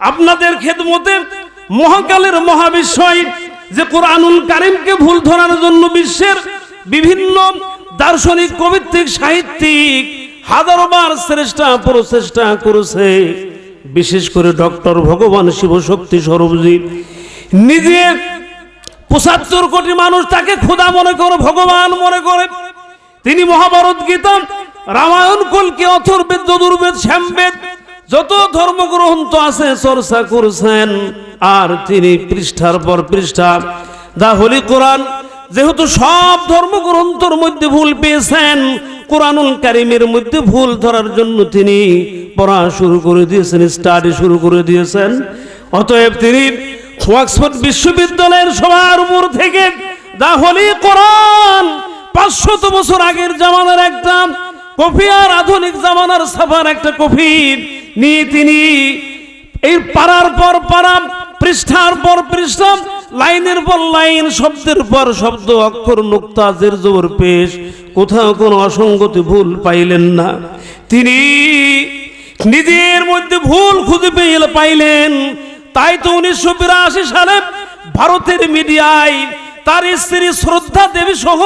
আপনাদের খেদমতে মহাকালের মহাবিশ্বয় যে কোরআনুল কারিমকে ভুল ধরার জন্য বিশ্বের বিভিন্ন দার্শনিক, কবিত্রিক, সাহিত্যিক হাজারোবার চেষ্টা প্রচেষ্টা করেছে। বিশেষ করে ডক্টর ভগবান শিবশক্তি স্বরূপজি। নিজে পঁচাত্তর কোটি মানুষ তাকে খোদা মনে করে, ভগবান মনে করে। তিনি মহাভারত গীতা, রামায়ণ, কলকে, অথর্বেদ, যদুর্বেদ, শ্যামবেদ যত ধর্মগ্রন্থ আছে চর্চা করছেন, আর তিনি পৃষ্ঠার পর পৃষ্ঠা। দা হলি কোরআন, যেহেতু সব ধর্মগ্রন্থর মধ্যে ভুল পেয়েছেন, কোরআনুল কারিমের মধ্যে ভুল ধরার জন্য তিনি পড়া শুরু করে দিয়েছেন, স্টাডি শুরু করে দিয়েছেন। অতএব তিনি অক্সফোর্ড বিশ্ববিদ্যালয়ের সবার উপর থেকে দা হলি কোরআন পাঁচশত বছর আগের জামানার একটা কফি আর আধুনিক জামানার সাফার একটা কফি নিয়ে তিনি এই পাড়ার পর পাড়া, পৃষ্ঠার পর পৃষ্ঠা, লাইনের পর লাইন, শব্দের পর শব্দ, অক্ষর, নুক্তা, জের, জবর, পেশ। কোথাও কোনো অসঙ্গতি ভুল পাইলেন না। তিনি নিজের মধ্যে ভুল খুঁজে পেয়ে পাইলেন। তাই তো উনিশশো বিরাশি সালে ভারতের মিডিয়ায় তার স্ত্রী শ্রদ্ধা দেবী সহ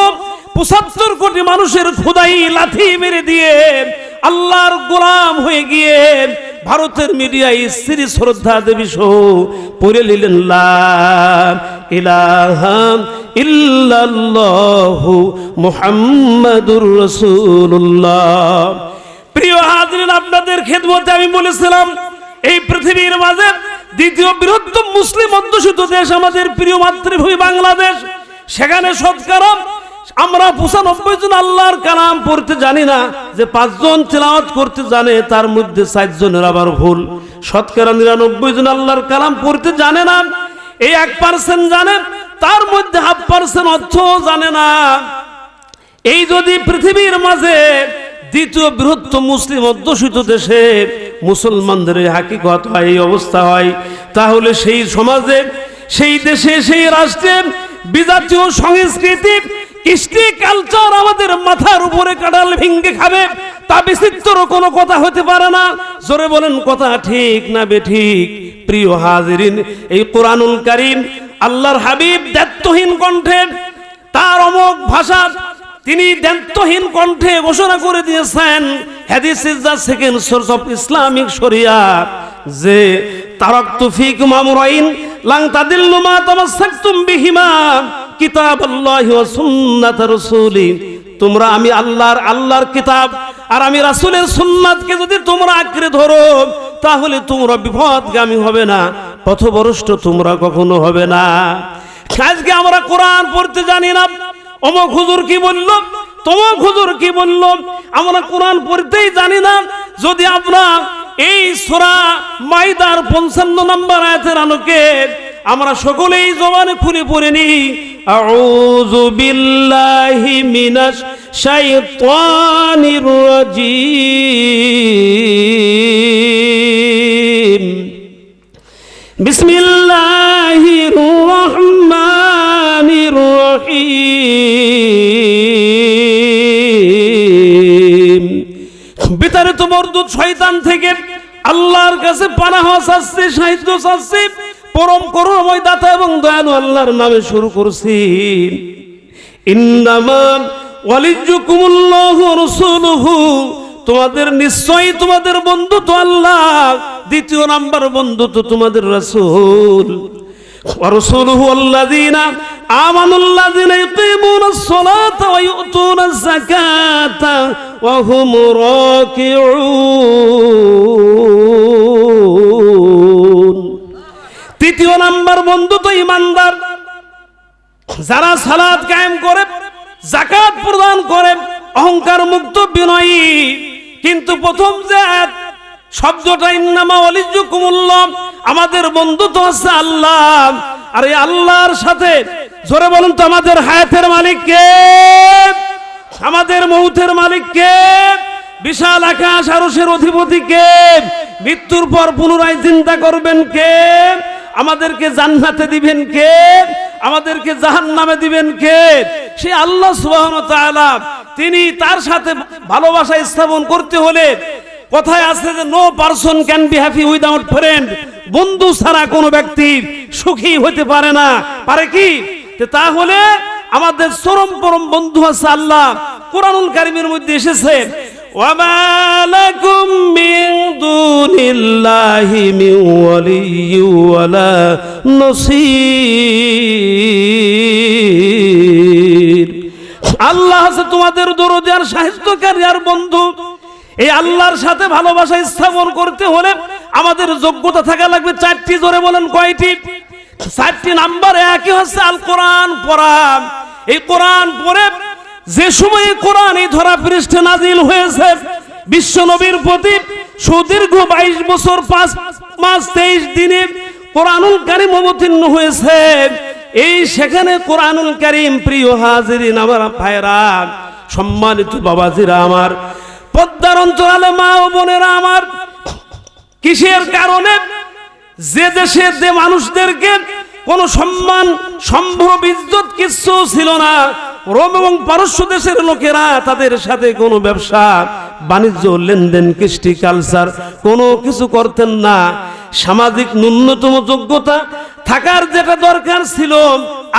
পঁচাত্তর কোটি মানুষের খুদাই লাথি মেরে দিয়ে আল্লাহর গোলাম হয়ে গিয়ে ভারতের মিডিয়ায় স্ত্রী শ্রদ্ধা দেবী সহ পড়ে নিলেন, লা ইলাহা ইল্লাল্লাহু মুহাম্মাদুর রাসূলুল্লাহ। প্রিয় হাজরিন, আপনাদের খেদমতে আমি বলেছিলাম, এই পৃথিবীর মাঝে দ্বিতীয় বৃহত্তম মুসলিম অধ্যুষিত দেশ আমাদের প্রিয় মাতৃভূমি বাংলাদেশ। সেখানে শতকরা আমরা পঁচানব্বই জন আল্লাহর কালাম পড়তে জানি না যে পাঁচজন তেলাওয়াত করতে জানে, তার মধ্যে চারজনের আবার ভুল। শতকরা নিরানব্বই জন আল্লাহর কালাম পড়তে জানে না, এই এক পার্সেন্ট জানে, তার মধ্যে হাফ পার্সেন্ট অর্থ জানে না। এই যদি পৃথিবীর মাঝে দ্বিতীয় বৃহত্তম মুসলিম অধ্যুষিত দেশে মুসলমানদের এই হাকিকত হয়, এই অবস্থা হয়, তাহলে সেই সমাজে, সেই দেশে, সেই রাষ্ট্রে বিজাতীয় সংস্কৃতি কৃষ্টি কালচার আমাদের মাথার উপরে কাটাল ভেঙ্গে খাবে। তা বিচিত্র কোনো কথা হতে পারে না। জোরে বলেন, কথা ঠিক না বে ঠিক? প্রিয় হাজিরিন, এই কোরআনুল কারিম আল্লাহর হাবিব দায়িত্বহীন কণ্ঠে, তার অমোক ভাষা তিনি দায়িত্বহীন কণ্ঠে ঘোষণা করে দিয়েছেন, হাদিস is the second source of Islamic শরিয়া, যে তারাকতু ফিকুম আমরাইন লাং তাদিল্লু মা তামাসসাকতুম বিহিমা কিতাবাল্লাহি ওয়া সুন্নাত রাসূলি। তোমরা আমি আল্লাহর আল্লাহর কিতাব আর আমি রাসূলের সুন্নাতকে যদি তোমরা আঁকড়ে ধরো, তাহলে তোমরা বিপদগামী হবে না, পথভ্রষ্ট তোমরা কখনো হবে না। আজকে আমরা কোরআন পড়তে জানি না। অমক হুজুর কি বলল? তমক হুজুর কি বলল? আমরা কোরআন পড়তেই জানি না। যদি আমরা এই সোরা মাইদার পঞ্চান্ন নম্বর আয়াতের আলোকে আমরা সকলেই জবানে খুলে পড়ে নি আউযু বিল্লাহি মিনাশ শাইতানির রাজিম। বিসমিল্লাহির রহমানির রহিম। বিতাড়িত মরদুদ শয়তান থেকে আল্লাহর কাছে পানাহ চাচ্ছে সাহিত্য চাচ্ছে পরম করুণময় দাতা এবং দয়ালু আল্লাহর নামে শুরু করছি ইন্নামা ওয়ালিজুকুমুল্লাহু রাসূলুহু তোমাদের নিশ্চয়ই তোমাদের বন্ধু তো আল্লাহ দ্বিতীয় নাম্বার বন্ধু তো তোমাদের রাসূল ورسوله الذين آمنوا الذين يقيمون الصلاة ويؤتون الزكاة وهم راكعون তৃতীয় নাম্বার বন্ধু তো ইমানদার। যারা সালাদ কায়েম করে জাকাত প্রদান করে, অহংকার মুক্ত বিনয়ী। কিন্তু প্রথম যে শব্দটা, ইন্নামা অলিজুকুমুল্লাহ আমাদের বন্ধু তো হচ্ছে আল্লাহ। আর এই আল্লাহর সাথে, জোরে বলুন তো, আমাদের হায়াতের মালিক কে? আমাদের মৌতের মালিক কে? বিশাল আকাশ আরশের অধিপতি কে? মৃত্যুর পর পুনরায় চিন্তা করবেন কে? আমাদেরকে জান্নাতে দিবেন কে? আমাদেরকে জাহান নামে দিবেন কে? সে আল্লাহ তাআলা তিনি তার সাথে ভালোবাসা স্থাপন করতে হলে কথায় আছে যে no person can be happy without friend বন্ধু ছাড়া কোনো ব্যক্তি সুখী হতে পারে না। পারে কি? তাহলে আমাদের চরম পরম বন্ধু আছে আল্লাহ। কোরআনুল কারিমের মধ্যে এসেছে وما لكم من دون الله من ولي ولا نصير আল্লাহ আছে তোমাদের দরদে আর সাহিত্যকারী আর বন্ধু এই আল্লাহর সাথে ভালোবাসা স্থাপন করতে হলে আমাদের যোগ্যতা থাকা লাগবে চারটি জোরে বলেন কয়টি চারটি নাম্বার একই হচ্ছে আল কোরআন পড়া এই কোরআন পড়ে যে সময়ে কোরআন এই ধরা পৃষ্ঠে নাজিল হয়েছে, বিশ্ব নবীর প্রতি সুদীর্ঘ বাইশ বছর, পাঁচ মাস, তেইশ দিনে কোরআনুল কারিম অবতীর্ণ হয়েছে। এই সেখানে কোরআনুল কারিম প্রিয় হাজিরিন, আমার ভাইরা সম্মানিত বাবাজিরা আমার, পদ্মার অঞ্চলে মা ও বোনেরা আমার, কিসের কারণে যে দেশে যে মানুষদেরকে কোনো সম্মান সম্ভ্রম ইজ্জত কিচ্ছু ছিল না রোম এবং পারস্য দেশের লোকেরা তাদের সাথে কোনো ব্যবসা, বাণিজ্য, লেনদেন, কৃষ্টি কালচার কোনো কিছু করতেন না। সামাজিক ন্যূনতম যোগ্যতা থাকার যেটা দরকার ছিল,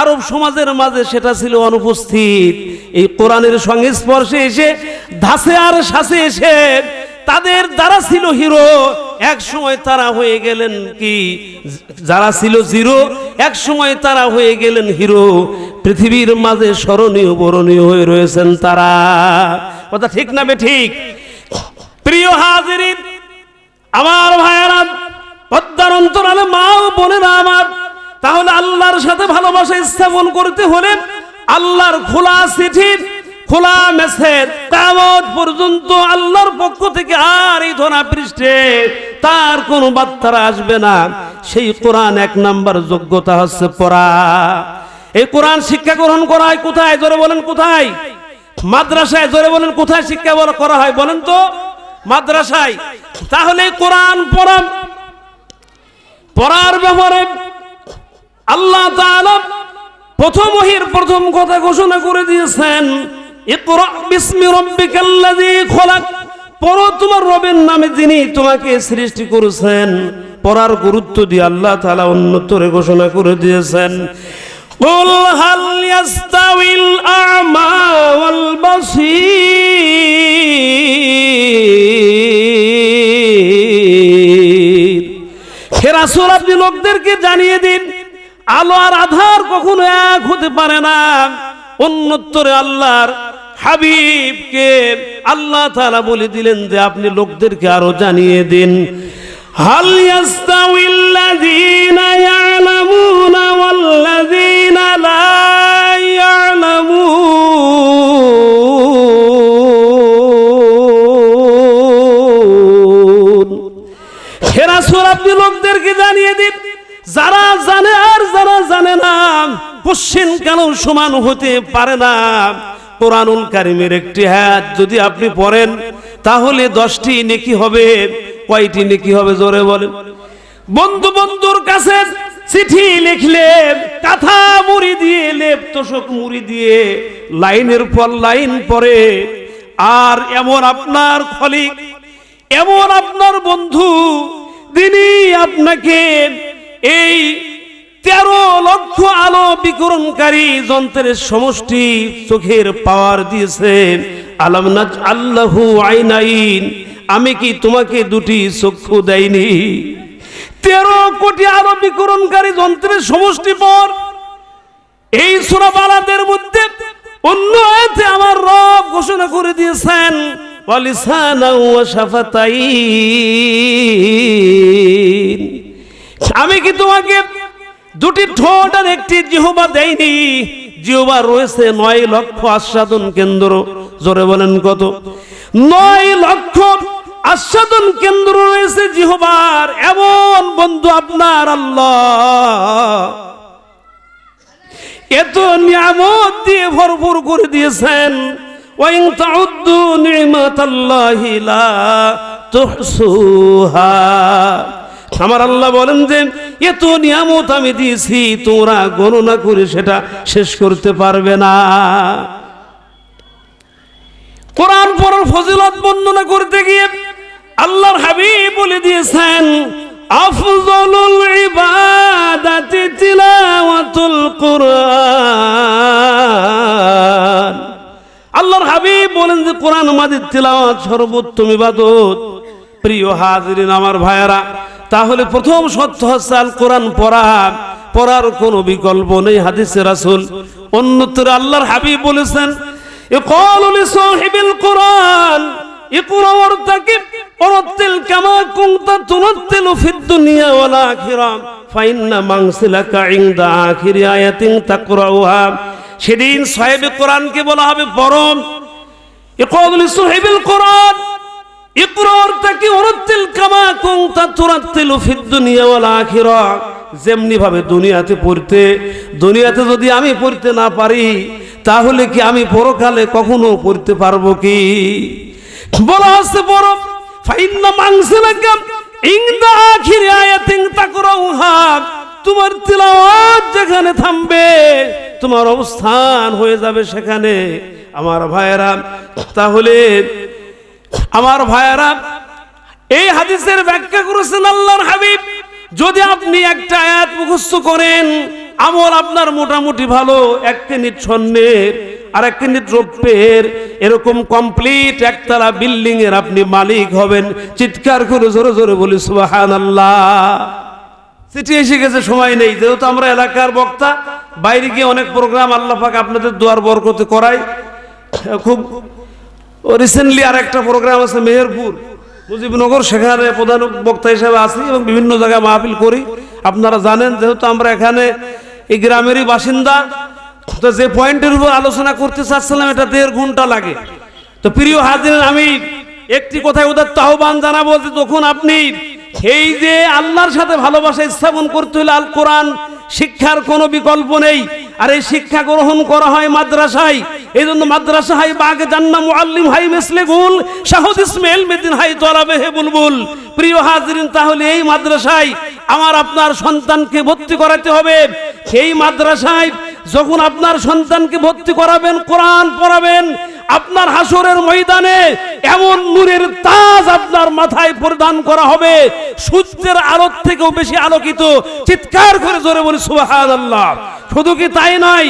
আরব সমাজের মাঝে সেটা ছিল অনুপস্থিত। এই কোরআনের সংস্পর্শে এসে ধাসে আর শাসে এসে তাদের দ্বারা ছিল হিরো, এক সময় তারা হয়ে গেলেন কি? যারা ছিল জিরো, এক সময় তারা হয়ে গেলেন হিরো। পৃথিবীর মাঝে স্মরণীয়, বরণীয় হয়ে রয়েছেন তারা। কথা ঠিক না বে ঠিক? প্রিয় হাজিরিন, আমার ভাইয়েরা, পদ্মার অন্তরালে মা ও বোনেরা আমার, তাহলে আল্লাহর সাথে ভালোবাসা স্থাপন করতে হলে আল্লাহর খোলা চিঠির খোলা মেসেজ কামত পর্যন্ত আল্লাহর পক্ষ থেকে আর এই ধরা পৃষ্ঠে তার কোনো বার্তারা আসবে না। সেই কোরআন এক নাম্বার যোগ্যতা হচ্ছে পড়া। এই কোরআন শিক্ষা গ্রহণ করা হয় কোথায়? জোরে বলেন কোথায়? মাদ্রাসায় জোরে বলেন কোথায় শিক্ষা করা হয় বলেন তো? মাদ্রাসায়। তাহলে কোরআন পড়া পড়ার ব্যাপারে আল্লাহ প্রথম ওহির প্রথম কথা ঘোষণা করে দিয়েছেন পড়ো তোমার রবের নামে যিনি তোমাকে সৃষ্টি করেছেন। পড়ার গুরুত্ব দিয়ে আল্লাহ তাআলা অন্যতরে ঘোষণা করে দিয়েছেন। قل هل يستوي الأعمى والبصير হেরাসুল আপনি লোকদেরকে জানিয়ে দিন আলো আর আধার কখনো এক হতে পারে না অন্যত্তরে আল্লাহর হাবিবকে আল্লাহ তাআলা বলে দিলেন যে আপনি লোকদেরকে আরো জানিয়ে দিন হাল ইয়াস্তাউিল্লাযীনা ইয়ালামুনা দিন যারা জানে আর যারা জানে না কোশ্চেন কেন সমান হতে পারে না? কোরআনুল কারিমের একটি হাত যদি আপনি পড়েন, তাহলে দশটি নেকি হবে। কয়টি নেকি হবে জোরে বলেন। বন্ধু বন্ধুর কাছে চিঠি লিখলে, কাঁথা মুড়ি দিয়ে, লেপ তোষক মুড়ি দিয়ে, লাইনের পর লাইন পরে আর এমন আপনার খলিক, এমন আপনার বন্ধু তিনি আপনাকে এই তেরো লক্ষ আলো বিকরণকারী যন্ত্রের সমষ্টি চোখের পাওয়ার দিয়েছে। আলামনাজ আল্লাহু আইনাইন। আমি কি তোমাকে দুটি চক্ষু দেয়নি তেরো কোটি আলো বিকরণকারী যন্ত্রের সমষ্টি পর এই সুরাবালাদের মধ্যে অন্য আমার রব ঘোষণা করে দিয়েছেন আমি কি তোমাকে দুটি ঠোঁট আর একটি জিহবা দেয়নি জিহবা রয়েছে নয় লক্ষ আস্বাদন কেন্দ্র। জোরে বলেন কত? নয় লক্ষ আস্বাদন কেন্দ্র রয়েছে জিহবার। এমন বন্ধু আপনার আল্লাহ। এত নিয়ামত দিয়ে ভরপুর করে দিয়েছেন। ওয়াইন তাউদ্দু নিমাতাল্লাহি লা তুহসুহা। আমার আল্লাহ বলেন যে, এত নিয়ামত আমি দিয়েছি, তোমরা গণনা করে সেটা শেষ করতে পারবে না। কোরআন পড়ার ফজিলত বর্ণনা করতে গিয়ে আল্লাহর হাবিব বলে দিয়েছেন, আফজলুল ইবাদাতি তিলাওয়াতুল কুরআন। বলেন যে কোরআন, মাজিদ, তিলাওয়াত সর্বোত্তম ইবাদত। প্রিয় হাজিরিন, আমার ভাইয়েরা, তাহলে প্রথম সত্য হচ্ছে আল কোরআন পড়া। পড়ার কোনো বিকল্প নেই হাদিসে রাসূল। অন্যত্র আল্লাহর হাবিব বলেছেন কোরআন সেদিন সাহেবে কোরআনকে বলা হবে পরম কামা যেমনি ভাবে দুনিয়াতে পড়তে দুনিয়াতে যদি আমি পড়তে না পারি, তাহলে কি আমি পরকালে কখনো পড়তে পারব কি? বলা হচ্ছে বড় তোমার তিলাওয়াত যেখানে থামবে, তোমার অবস্থান হয়ে যাবে সেখানে। আমার ভাইয়েরা, তাহলে আমার ভাইয়েরা, এই হাদিসের ব্যাখ্যা করেছেন আল্লাহর হাবিব। যদি আপনি একটা আয়াত মুখস্থ করেন, আমল আপনার মোটামুটি ভালো, এক মিনিট আর এক মিনিট এরকম কমপ্লিট একতলা বিল্ডিং এর আপনি মালিক হবেন, চিৎকার করে জোরে জোরে বলি সুবাহান আল্লাহ চিঠি এসে গেছে, সময় নেই। যেহেতু আমরা এলাকার বক্তা, বাইরে গিয়ে অনেক প্রোগ্রাম আল্লাহ পাক আপনাদের দুয়ার বরকতে করাই খুব রিসেন্টলি আর একটা প্রোগ্রাম আছে মেহেরপুর, মুজিবনগর, সেখানে প্রধান বক্তা হিসেবে আছি এবং বিভিন্ন জায়গায় মাহফিল করি। আপনারা জানেন, যেহেতু আমরা এখানে এই গ্রামেরই বাসিন্দা, তো যে পয়েন্টের উপর আলোচনা করতে চাচ্ছিলাম, এটা দেড় ঘণ্টা লাগে। তো প্রিয় হাজির আমি একটি কথায় ওদের আহ্বান জানাব যে তখন আপনি এই যে আল্লাহর সাথে ভালোবাসা স্থাপন করতে হলে আল কোরআন শিক্ষার কোনো বিকল্প নেই। আর এই শিক্ষা গ্রহণ করা হয় মাদ্রাসায়। এই জন্য মাদ্রাসা হাই বাগে জান্না মুআল্লিম হাই মেসলে গুল, শাহুদ ইসমাইল মেদিন হাই তলাবে হে বুলবুল। প্রিয় হাজরিন, তাহলে এই মাদ্রাসায় আমার আপনার সন্তানকে ভর্তি করাতে হবে। সেই মাদ্রাসায় যখন আপনার সন্তানকে ভর্তি করাবেন, কোরআন পড়াবেন আপনার হাসরের ময়দানে এমন নূরের তাজ আপনার মাথায় পরিধান করা হবে। সূর্যের আলোর থেকেও বেশি আলোকিত। চিৎকার করে জোরে বলি, সুবহানাল্লাহ। শুধু কি তাই নয়,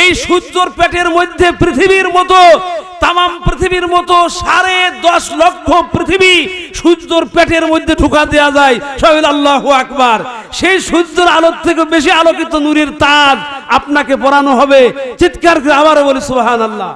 এই সূর্যর পেটের মধ্যে পৃথিবীর মতো তাম পৃথিবীর মতো সাড়ে দশ লক্ষ পৃথিবী সূর্যর পেটের মধ্যে ঢুকা দেওয়া যায়। সহিল আল্লাহ আকবার। সেই সূর্যের আলোর থেকে বেশি আলোকিত নূরের তাজ আপনাকে পরানো হবে। চিৎকার করে আবারও বলি সুবহান আল্লাহ